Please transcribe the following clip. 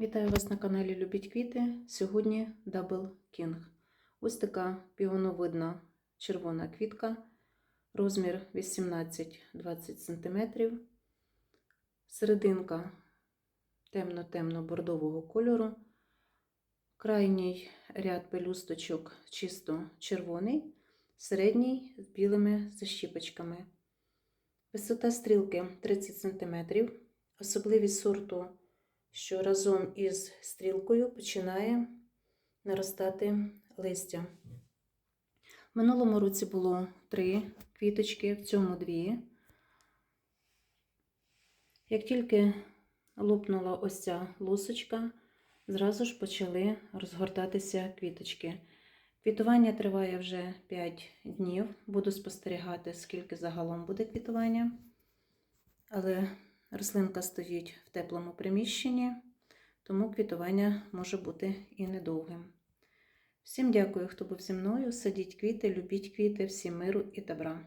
Вітаю вас на каналі Любіть квіти. Сьогодні Double King. Ось така піоновидна червона квітка, розмір 18-20 см. Серединка темно-темно-бордового кольору. Крайній ряд пелюсточок чисто червоний, середній з білими защіпочками. Висота стрілки 30 см. Особливість сорту що разом із стрілкою починає наростати листя. В минулому році було три квіточки, в цьому дві. Як тільки лопнула ось ця лусочка, зразу ж почали розгортатися квіточки. Квітування триває вже 5 днів. Буду спостерігати, скільки загалом буде квітування. Але Рослинка стоїть в теплому приміщенні, тому квітування може бути і недовгим. Всім дякую, хто був зі мною. Садіть квіти, любіть квіти, всім миру і добра.